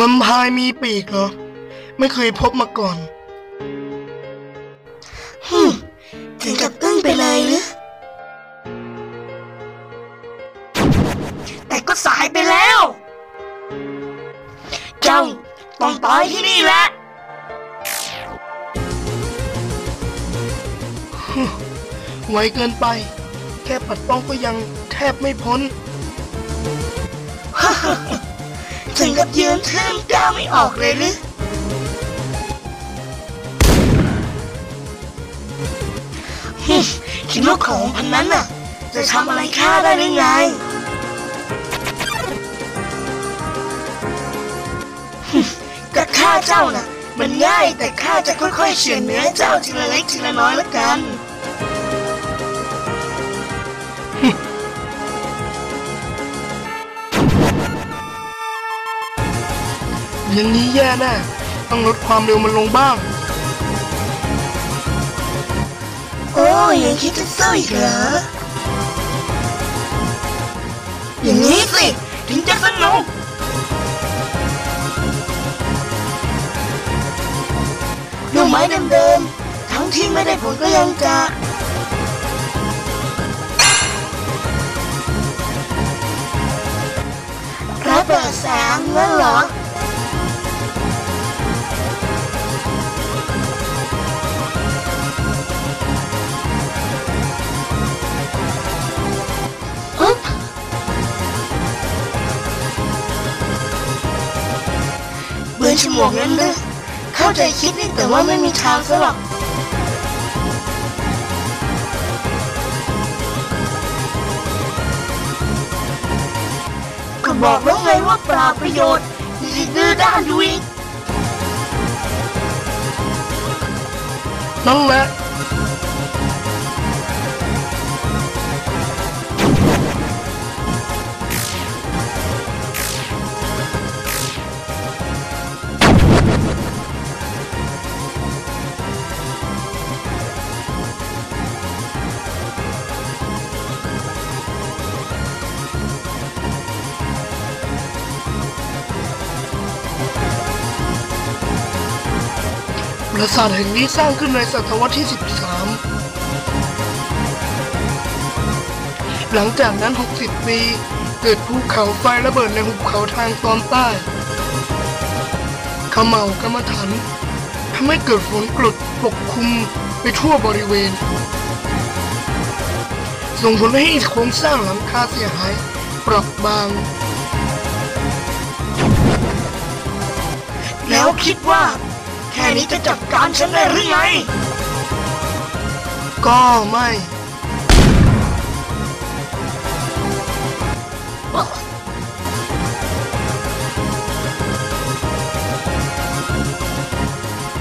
มือนพายมีปีกเหรอ ไม่เคยพบมาก่อนฮึมถึงกับอึ้งไปเลยหรือแต่ก็สายไป ต้องตายที่นี่แหละไวเกินไป แค่ปัดป้องก็ยังแทบไม่พ้น ถึงกับยืนเทิมก้าวไม่ออกเลยหรือฮึมคิดว่าของพันนั้นน่ะ จะทำอะไรข้าได้หรือไง เจ้าน่ะ มันง่ายแต่ข้าจะค่อยๆเฉือนเนื้อเจ้าทีละเล็กทีละน้อยละกัน อย่างนี้แย่แน่ต้องลดความเร็วมันลงบ้าง โอ้ยยังคิดจะสู้อีกเหรอ อย่างนี้สิ ถึงจะสนุก ไม้เดิมๆ ทั้งที่ไม่ได้ผลก็ยังจะระเบิดแสงนั่นเหรออุ๊บเบือนฉมวกนั้นนะ เข้าใจคิดนี่แต่ว่าไม่มีทางซะหรอกก็บอกแล้วไงว่าปลาประโยชน์ยิงดื้อด้านอยู่อีกนั่นแหละ ปราสาทแห่งนี้สร้างขึ้นในศตวรรษที่ 13 หลังจากนั้น 60 ปี เกิดภูเขาไฟระเบิดในหุบเขาทางตอนใต้ขม่ากรรมฐานทำให้เกิดฝนกรดปกคลุมไปทั่วบริเวณ ส่งผลให้โครงสร้างหลังคาเสียหายปรับบาง แล้วคิดว่า แค่นี้จะจัดการฉันได้หรือไง ก็ไม่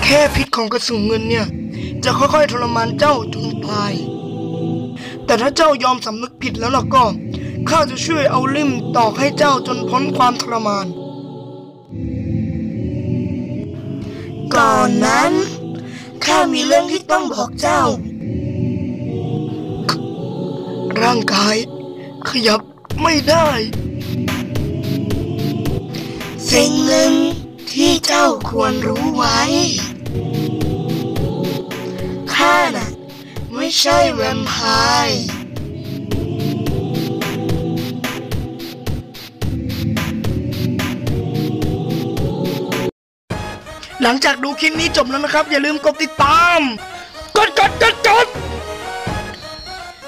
แค่พิษของกระสุนเงินเนี่ย จะค่อยๆทรมานเจ้าจนตาย แต่ถ้าเจ้ายอมสำนึกผิดแล้วล่ะก็ ข้าจะช่วยเอาลิ่มตอกให้เจ้าจนพ้นความทรมาน อนนั้นข้ามีเรื่องที่ต้องบอกเจ้า ร่างกาย ขยับไม่ได้ สิ่งหนึ่งที่เจ้าควรรู้ไว้ ข้าน่ะ ไม่ใช่แวมไพร์ หลังจากดูคลิปนี้จบแล้วนะครับ อย่าลืมกดติดตาม กดกดกดกด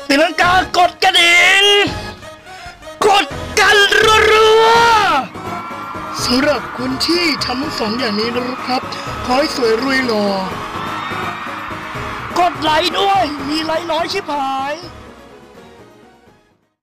ตีลังกากดกระดิ่งกดกันรัวๆสำหรับคนที่ทำทั้งสองอย่างนี้นะครับ ขอให้สวยรวยหล่อกดไลค์ด้วย มีไลค์น้อยชิบหาย